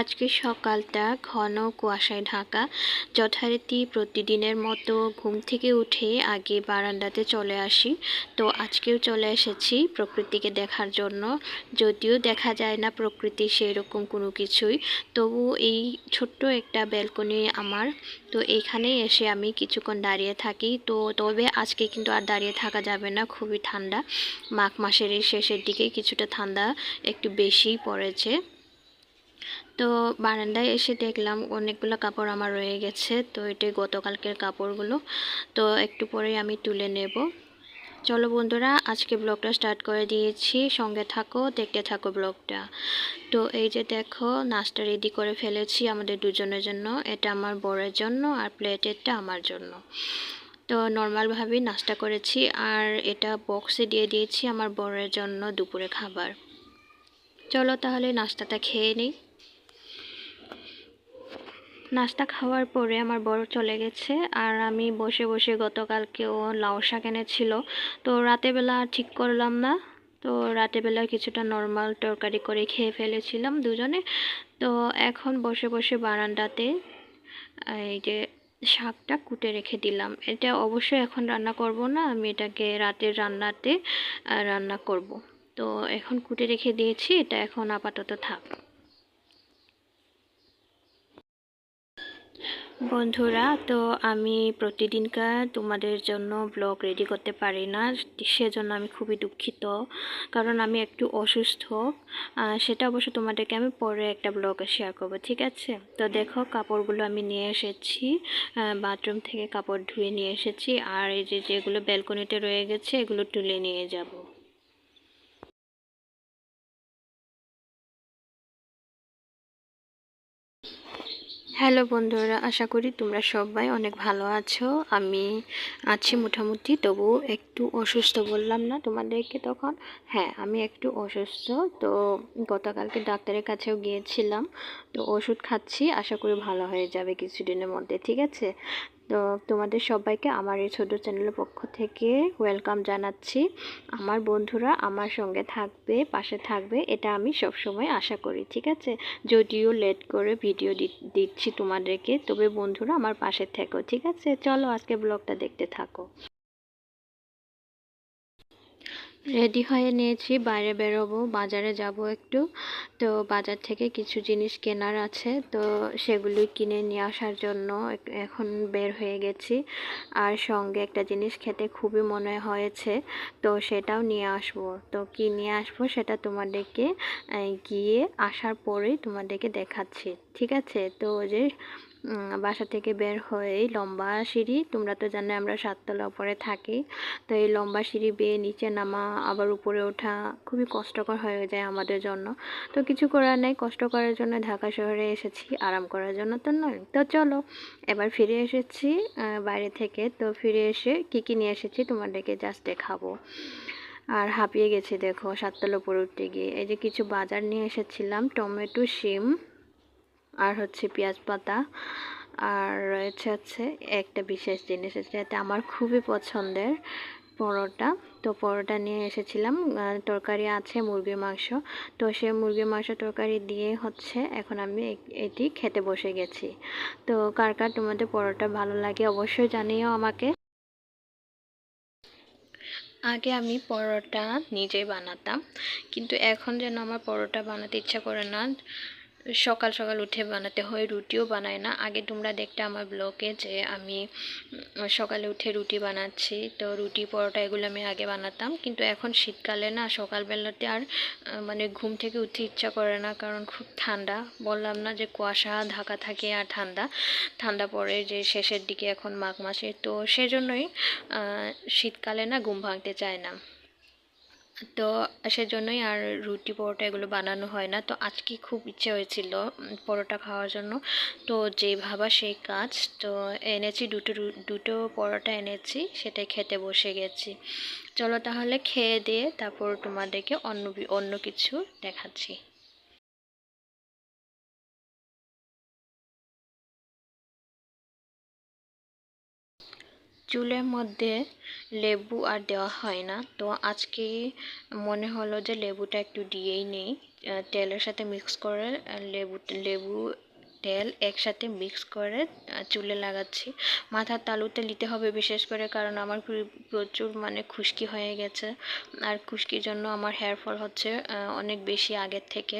আজকে সকালটা ঘন কুয়াশায় ঢাকা। যথারীতি প্রতিদিনের মতো ঘুম থেকে উঠে আগে বারান্দাতে চলে আসি। তো আজকেও চলে এসেছি প্রকৃতিকে দেখার জন্য। যদিও দেখা যায় না প্রকৃতি সেই রকম কোনো কিছুই, তবু এই ছোট্ট একটা ব্যালকনি আমার। তো এইখানে এসে আমি কিছুক্ষণ দাঁড়িয়ে থাকি। তো তবে আজকে কিন্তু আর দাঁড়িয়ে থাকা যাবে না, খুবই ঠান্ডা। মাঘ মাসের শেষের দিকে কিছুটা ঠান্ডা একটু বেশিই পড়েছে। তো বারান্দায় এসে দেখলাম অনেকগুলো কাপড় আমার রয়ে গেছে। তো এটাই গতকালকের কাপড়গুলো। তো একটু পরে আমি তুলে নেব। চলো বন্ধুরা, আজকে ব্লগটা স্টার্ট করে দিয়েছি। সঙ্গে থাকো, দেখতে থাকো ব্লগটা। তো এই যে দেখো, নাস্তা রেডি করে ফেলেছি আমাদের দুজনের জন্য। এটা আমার বরের জন্য আর প্লেটেরটা আমার জন্য। তো নর্মালভাবেই নাস্তা করেছি আর এটা বক্সে দিয়ে দিয়েছি আমার বরের জন্য দুপুরে খাবার। চলো তাহলে নাস্তাটা খেয়ে নিই। নাস্তা খাওয়ার পরে আমার বড় চলে গেছে আর আমি বসে বসে গতকালকেও লাউ শাক এনেছিল। তো রাতেবেলা আর ঠিক করলাম না। তো রাতেবেলা কিছুটা নর্মাল তরকারি করে খেয়ে ফেলেছিলাম দুজনে। তো এখন বসে বসে বারান্দাতে এই যে শাকটা কুটে রেখে দিলাম। এটা অবশ্যই এখন রান্না করব না, আমি এটাকে রাতের রান্নাতে রান্না করব। তো এখন কুটে রেখে দিয়েছি, এটা এখন আপাতত থাক। বন্ধুরা, তো আমি প্রতিদিনকার তোমাদের জন্য ব্লগ রেডি করতে পারি না। সেজন্য আমি খুবই দুঃখিত, কারণ আমি একটু অসুস্থ। সেটা অবশ্য তোমাদেরকে আমি পরে একটা ব্লগে শেয়ার করব, ঠিক আছে? তো দেখো, কাপড়গুলো আমি নিয়ে এসেছি। বাথরুম থেকে কাপড় ধুয়ে নিয়ে এসেছি। আর এই যে যেগুলো ব্যালকনিতে রয়ে গেছে, এগুলো তুলে নিয়ে যাব। হ্যালো বন্ধুরা, আশা করি তোমরা সবাই অনেক ভালো আছো। আমি আছি মোটামুটি তবু একটু অসুস্থ বললাম না তোমাদেরকে তখন। হ্যাঁ আমি একটু অসুস্থ, তো গতকালকে ডাক্তারের কাছেও গিয়েছিলাম। তো ওষুধ খাচ্ছি, আশা করি ভালো হয়ে যাবে কিছুদিনের মধ্যে, ঠিক আছে? তো তোমাদের সবাইকে আমার এই ছোটো চ্যানেলের পক্ষ থেকে ওয়েলকাম জানাচ্ছি। আমার বন্ধুরা আমার সঙ্গে থাকবে, পাশে থাকবে, এটা আমি সবসময় আশা করি, ঠিক আছে? যদিও লেট করে ভিডিও দিচ্ছি তোমাদেরকে, তবে বন্ধুরা আমার পাশে থেকো, ঠিক আছে? চলো আজকে ব্লগটা দেখতে থাকো। রেডি হয়ে নিয়েছি, বাইরে বেরোবো, বাজারে যাব একটু। তো বাজার থেকে কিছু জিনিস কেনার আছে, তো সেগুলি কিনে নিয়ে আসার জন্য এখন বের হয়ে গেছি। আর সঙ্গে একটা জিনিস খেতে খুবই মনে হয়েছে, তো সেটাও নিয়ে আসব। তো কি নিয়ে আসব সেটা তোমাদেরকে গিয়ে আসার পরেই তোমাদেরকে দেখাচ্ছি, ঠিক আছে? তো যে বাসা থেকে বের হয়ে লম্বা সিঁড়ি, তোমরা তো জানো আমরা সাততলা উপরে থাকি, তো এই লম্বা সিঁড়ি বেয়ে নিচে নামা, আবার উপরে ওঠা খুবই কষ্টকর হয়ে যায় আমাদের জন্য। তো কিছু করার নেই, কষ্ট করার জন্য ঢাকা শহরে এসেছি, আরাম করার জন্য তো নয়। তো চলো, এবার ফিরে এসেছি বাইরে থেকে। তো ফিরে এসে কী কী নিয়ে এসেছি তোমাদেরকে জাস্ট দেখাবো। আর হাঁপিয়ে গেছি, দেখো, সাততলা উপরে উঠতে গিয়ে। এই যে কিছু বাজার নিয়ে এসেছিলাম, টমেটো, শিম আর হচ্ছে পেঁয়াজ পাতা। আর রয়েছে হচ্ছে একটা বিশেষ জিনিস যেটা আমার খুবই পছন্দের পরোটা। তো পরোটা নিয়ে এসেছিলাম। তরকারি আছে মুরগির মাংস। তো সে মুরগির মাংস তরকারি দিয়ে হচ্ছে এখন আমি এটি খেতে বসে গেছি। তো কার কার তোমাদের পরোটা ভালো লাগে অবশ্যই জানিও আমাকে। আগে আমি পরোটা নিজেই বানাতাম। কিন্তু এখন যেন আমার পরোটা বানাতে ইচ্ছা করে না। সকাল সকাল উঠে বানাতে হয়, রুটিও বানায় না। আগে তোমরা দেখতে আমার ব্লগে যে আমি সকালে উঠে রুটি বানাচ্ছি। তো রুটি পরোটা এগুলো আমি আগে বানাতাম। কিন্তু এখন শীতকালে না, সকালবেলাতে আর মানে ঘুম থেকে উঠতে ইচ্ছা করে না। কারণ খুব ঠান্ডা। বললাম না যে কুয়াশা, ঢাকা থাকে আর ঠান্ডা। ঠান্ডা পড়ে যে শেষের দিকে এখন মাঘ মাসে। তো সেজন্যই শীতকালে না ঘুম ভাঙতে চায় না। তো সেজন্যই আর রুটি পরোটা এগুলো বানানো হয় না। তো আজকে খুব ইচ্ছে হয়েছিল পরোটা খাওয়ার জন্য। তো যে ভাবা সেই কাজ, তো এনেছি দুটো দুটো পরোটা এনেছি, সেটাই খেতে বসে গেছি। চলো তাহলে খেয়ে দিয়ে তারপর তোমাদেরকে অন্য অন্য কিছু দেখাচ্ছি। চুলের মধ্যে লেবু আর দেওয়া হয় না। তো আজকে মনে হলো যে লেবুটা একটু দিয়েই নেই। তেলের সাথে মিক্স করে লেবু লেবু তেল একসাথে মিক্স করে চুলে লাগাচ্ছি। মাথার তালুতে নিতে হবে বিশেষ করে, কারণ আমার প্রচুর মানে খুশকি হয়ে গেছে। আর খুশকির জন্য আমার হেয়ার ফল হচ্ছে অনেক বেশি আগের থেকে।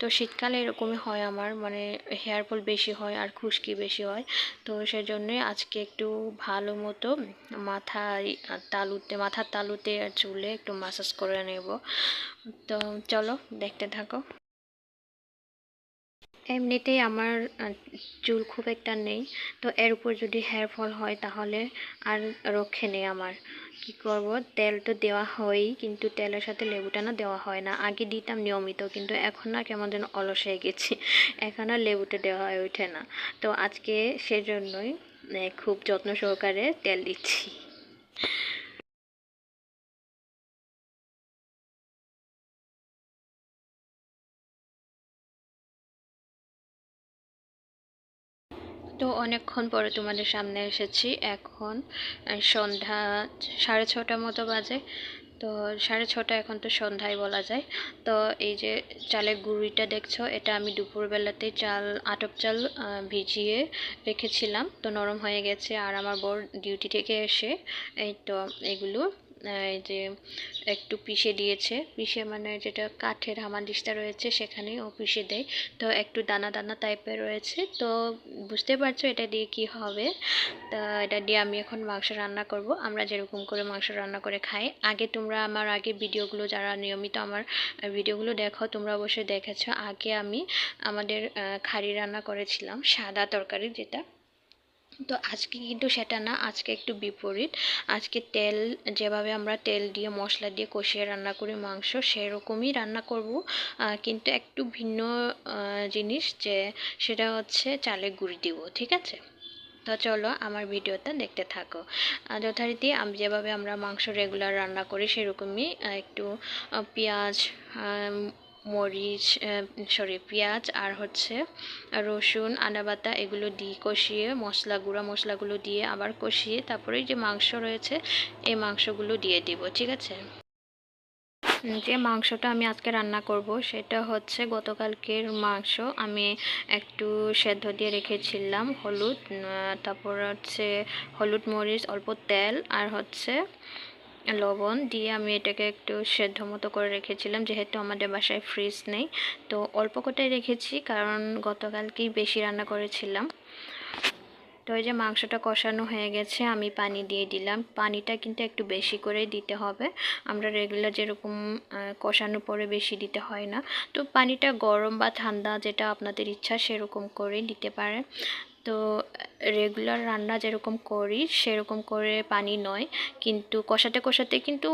তো শীতকালে এরকমই হয় আমার মানে হেয়ার ফল বেশি হয় আর খুশকি বেশি হয়। তো সেজন্যই আজকে একটু ভালো মতো মাথায় তালুতে, মাথার তালুতে আর চুলে একটু মাসাজ করে নেব। তো চলো, দেখতে থাকো। এমনিতেই আমার চুল খুব একটা নেই। তো এর উপর যদি হেয়ার ফল হয় তাহলে আর রক্ষে নেই আমার। কি করব? তেল তো দেওয়া হয়ই, কিন্তু তেলের সাথে লেবুটা না দেওয়া হয় না। আগে দিতাম নিয়মিত, কিন্তু এখন না কেমন যেন অলস হয়ে গেছি। এখন আর লেবুটা দেওয়া হয়ে ওঠে না। তো আজকে সেজন্যই খুব যত্ন সহকারে তেল দিচ্ছি। তো অনেকক্ষণ পরে তোমাদের সামনে এসেছি। এখন সন্ধ্যা সাড়ে ছটার মতো বাজে। তো সাড়ে ছটা এখন তো সন্ধ্যায় বলা যায়। তো এই যে চালের গুঁড়িটা দেখছ, এটা আমি দুপুরবেলাতে চাল, আটক চাল ভিজিয়ে রেখেছিলাম। তো নরম হয়ে গেছে আর আমার বর ডিউটি থেকে এসে এই তো এগুলো এই যে একটু পিষে দিয়েছে। পিষে মানে যেটা কাঠের হামানদিস্তা রয়েছে সেখানেই ও পিষে দেয়। তো একটু দানা দানা টাইপের রয়েছে। তো বুঝতে পারছ এটা দিয়ে কি হবে? তা এটা দিয়ে আমি এখন মাংস রান্না করব। আমরা যেরকম করে মাংস রান্না করে খাই। আগে তোমরা আমার আগে ভিডিওগুলো যারা নিয়মিত আমার ভিডিওগুলো দেখো, তোমরা অবশ্যই দেখেছ। আগে আমি আমাদের খাড়ি রান্না করেছিলাম, সাদা তরকারি যেটা। তো আজকে কিন্তু সেটা না, আজকে একটু বিপরীত। আজকে তেল, যেভাবে আমরা তেল দিয়ে, মশলা দিয়ে কষিয়ে রান্না করি মাংস, সেরকমই রান্না করব। কিন্তু একটু ভিন্ন জিনিস যে সেটা হচ্ছে চালে গুঁড়ি দিব, ঠিক আছে? তো চলো আমার ভিডিওটা দেখতে থাকো। যথারীতি আমি যেভাবে আমরা মাংস রেগুলার রান্না করি সেরকমই একটু পেঁয়াজ মরিচ সরি, পেঁয়াজ আর হচ্ছে রসুন আদা বাটা এগুলো দিয়ে কষিয়ে মশলা গুঁড়া মশলাগুলো দিয়ে আবার কষিয়ে তারপরে যে মাংস রয়েছে, এই মাংসগুলো দিয়ে দিব, ঠিক আছে? যে মাংসটা আমি আজকে রান্না করব সেটা হচ্ছে গতকালকের মাংস। আমি একটু সেদ্ধ দিয়ে রেখেছিলাম হলুদ তারপর হচ্ছে হলুদ মরিচ, অল্প তেল আর হচ্ছে লবণ দিয়ে আমি এটাকে একটু সেদ্ধ মতো করে রেখেছিলাম, যেহেতু আমাদের বাসায় ফ্রিজ নেই। তো অল্প কটাই রেখেছি, কারণ গতকালকেই বেশি রান্না করেছিলাম। তো এই যে মাংসটা কষানো হয়ে গেছে, আমি পানি দিয়ে দিলাম। পানিটা কিন্তু একটু বেশি করেই দিতে হবে। আমরা রেগুলার যেরকম কষানো পরে বেশি দিতে হয় না। তো পানিটা গরম বা ঠান্ডা যেটা আপনাদের ইচ্ছা সেরকম করেই দিতে পারে তো রেগুলার রান্না যেরকম করি, সেরকম করে পানি নয়। কিন্তু কষাতে কষাতে কিন্তু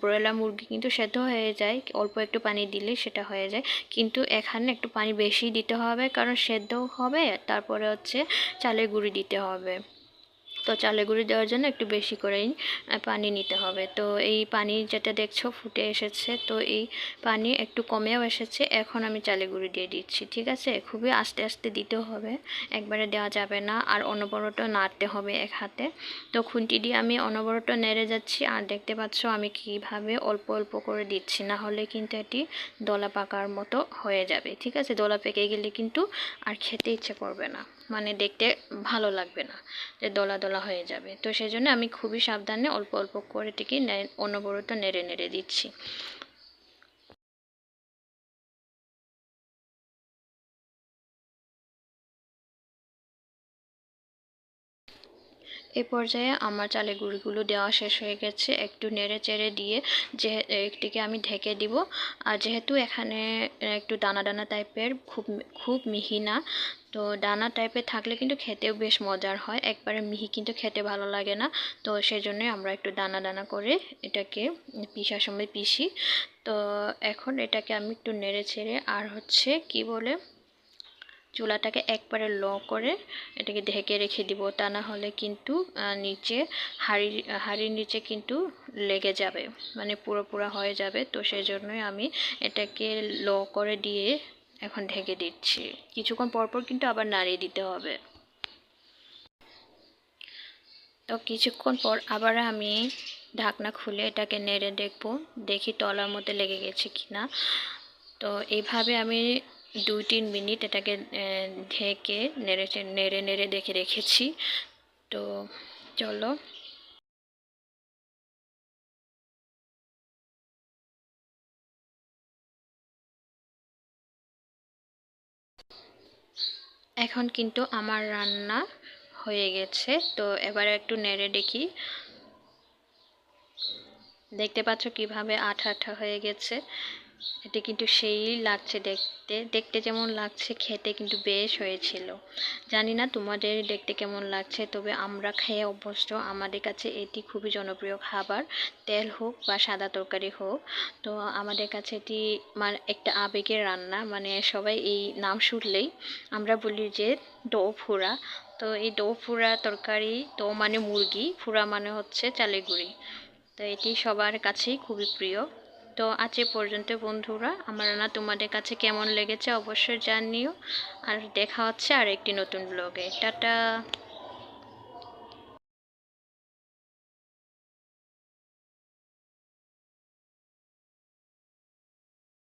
ব্রয়লার মুরগি কিন্তু সেদ্ধ হয়ে যায়। অল্প একটু পানি দিলে সেটা হয়ে যায়। কিন্তু এখানে একটু পানি বেশি দিতে হবে, কারণ সেদ্ধ হবে। তারপরে হচ্ছে চালের গুঁড়ি দিতে হবে। তো চালের গুঁড়ি দেওয়ার জন্য একটু বেশি করেই পানি নিতে হবে। তো এই পানি যেটা দেখছ ফুটে এসেছে, তো এই পানি একটু কমেও এসেছে। এখন আমি চালের গুঁড়ি দিয়ে দিচ্ছি, ঠিক আছে? খুবই আস্তে আস্তে দিতে হবে, একবারে দেওয়া যাবে না। আর অনবরত নাড়তে হবে এক হাতে। তো খুন্তি দিয়ে আমি অনবরত নেড়ে যাচ্ছি। আর দেখতে পাচ্ছ আমি কীভাবে অল্প অল্প করে দিচ্ছি, না হলে কিন্তু এটি দলা পাকার মতো হয়ে যাবে, ঠিক আছে? দলা পেকে গেলে কিন্তু আর খেতে ইচ্ছে করবে না। মানে দেখতে ভালো লাগবে না যে দলা দলা হয়ে যাবে। তো সেই জন্য আমি খুবই সাবধানে অল্প অল্প করে টিকে অনবরত নেড়ে নেড়ে দিচ্ছি। এ পর্যায়ে আমার চালের গুঁড়িগুলো দেওয়া শেষ হয়ে গেছে। একটু নেড়ে চেড়ে দিয়ে যে, একটিকে আমি ঢেকে দিব। আর যেহেতু এখানে একটু দানা দানা টাইপের, খুব খুব মিহি না, তো দানা টাইপের থাকলে কিন্তু খেতেও বেশ মজার হয়। একবারে মিহি কিন্তু খেতে ভালো লাগে না। তো সেই জন্যই আমরা একটু দানা দানা করে এটাকে পিসার সময় পিসি। তো এখন এটাকে আমি একটু নেড়ে ছেড়ে আর হচ্ছে কি বলে চুলাটাকে একবারে লো করে এটাকে ঢেকে রেখে দিব। তা না হলে কিন্তু নিচে হাড়ি হাঁড়ির নিচে কিন্তু লেগে যাবে। মানে পুরো পুরো হয়ে যাবে। তো সেই জন্যই আমি এটাকে লো করে দিয়ে এখন ঢেকে দিচ্ছি। কিছুক্ষণ পর পর কিন্তু আবার নাড়িয়ে দিতে হবে। তো কিছুক্ষণ পর আবার আমি ঢাকনা খুলে এটাকে নেড়ে দেখব। দেখি তলার মধ্যে লেগে গেছে কিনা। তো এইভাবে আমি দুই তিন মিনিট এটাকে ঢেকে নেড়ে নেড়ে নেড়ে দেখে রেখেছি। তো চলো। এখন কিন্তু আমার রান্না হয়ে গেছে। তো এবার একটু নেড়ে দেখি। দেখতে পাচ্ছ কীভাবে আঠা আঠা হয়ে গেছে। এটা কিন্তু সেই লাগছে দেখতে দেখতে যেমন লাগছে, খেতে কিন্তু বেশ হয়েছিল। জানি না তোমাদের দেখতে কেমন লাগছে, তবে আমরা খেয়ে অভ্যস্ত। আমাদের কাছে এটি খুবই জনপ্রিয় খাবার। তেল হোক বা সাদা তরকারি হোক, তো আমাদের কাছে এটি মানে একটা আবেগের রান্না। মানে সবাই এই নাম শুনলেই আমরা বলি যে ডো ফুরা। তো এই ডো ফুরা তরকারি ডো মানে মুরগি, ফুরা মানে হচ্ছে চালের গুঁড়ি। তো এটি সবার কাছেই খুবই প্রিয়। তো আজ এ পর্যন্ত বন্ধুরা, আমার রান্না তোমাদের কাছে কেমন লেগেছে অবশ্যই জানিও। আর দেখা হচ্ছে আর একটি নতুন ব্লগে টাটা!